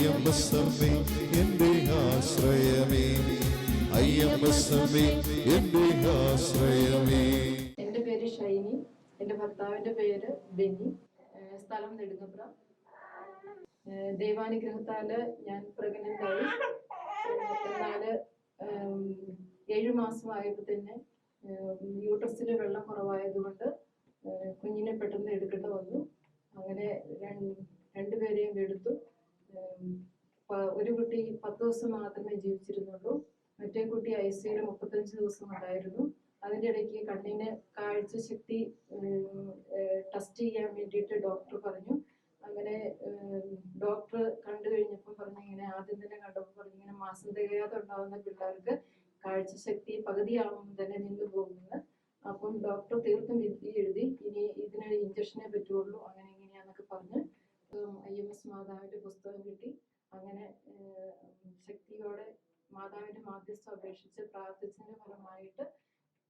അയ്യമ്പസമ്മേ എന്റെ ആശ്രയമേ. അയ്യമ്പസമ്മേ എന്റെ ആശ്രയമേ. എന്റെ പേര് ഷൈനി. എന്റെ ഭർത്താവിന്റെ പേര് ബെന്നി. സ്ഥലം നെടുങ്ങപ്ര. ദൈവാനുഗ്രഹത്താൽ ഞാൻ പ്രഗ്നന്റ് ആയി എന്നാൽ ഏഴു മാസമായപ്പോൾ തന്നെ യൂട്രസിൽ വെള്ളം കുറവായതുകൊണ്ട് കുഞ്ഞിനെ പെട്ടെന്ന് എടുക്കേണ്ട വന്നു. അങ്ങനെ ഒരു കുട്ടി പത്ത് ദിവസം മാത്രമേ ജീവിച്ചിരുന്നുള്ളൂ. മറ്റേ കുട്ടി ഐ സിയിൽ മുപ്പത്തഞ്ച് ദിവസം ഉണ്ടായിരുന്നു. അതിന്റെ ഇടയ്ക്ക് കണ്ണിന് കാഴ്ച ശക്തി ടെസ്റ്റ് ചെയ്യാൻ വേണ്ടിയിട്ട് ഡോക്ടർ പറഞ്ഞു. അങ്ങനെ ഡോക്ടർ കണ്ടു കഴിഞ്ഞപ്പോൾ പറഞ്ഞു ഇങ്ങനെ ആദ്യം തന്നെ കണ്ടപ്പോൾ പറഞ്ഞു ഇങ്ങനെ മാസം തികയാതെ ഉണ്ടാകുന്ന പിള്ളേർക്ക് കാഴ്ചശക്തി പകുതിയാവുമ്പോൾ തന്നെ നിന്നു പോകുന്നത് അപ്പം ഡോക്ടർ തീർത്തും വിധി എഴുതി ഇനി ഇതിന് ഇഞ്ചക്ഷനെ പറ്റുള്ളൂ അങ്ങനെ ഇങ്ങനെയാന്നൊക്കെ പറഞ്ഞ് ഐ എം എസ് മാതാവിന്റെ പുസ്തകം കിട്ടി. അങ്ങനെ ശക്തിയോടെ മാതാവിന്റെ മാധ്യസ്ഥം അപേക്ഷിച്ച് പ്രാർത്ഥിച്ചതിന്റെ ഫലമായിട്ട്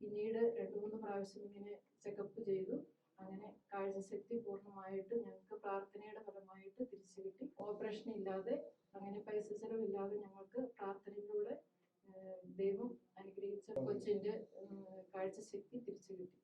പിന്നീട് രണ്ടു മൂന്ന് പ്രാവശ്യം ഇങ്ങനെ ചെക്കപ്പ് ചെയ്തു. അങ്ങനെ കാഴ്ചശക്തി പൂർണമായിട്ട് ഞങ്ങൾക്ക് പ്രാർത്ഥനയുടെ ഫലമായിട്ട് തിരിച്ചു കിട്ടി. ഓപ്പറേഷൻ ഇല്ലാതെ അങ്ങനെ പൈസ ചെലവില്ലാതെ ഞങ്ങൾക്ക് പ്രാർത്ഥനയിലൂടെ ദൈവം അനുഗ്രഹിച്ച കൊച്ചിന്റെ കാഴ്ചശക്തി തിരിച്ചു കിട്ടി.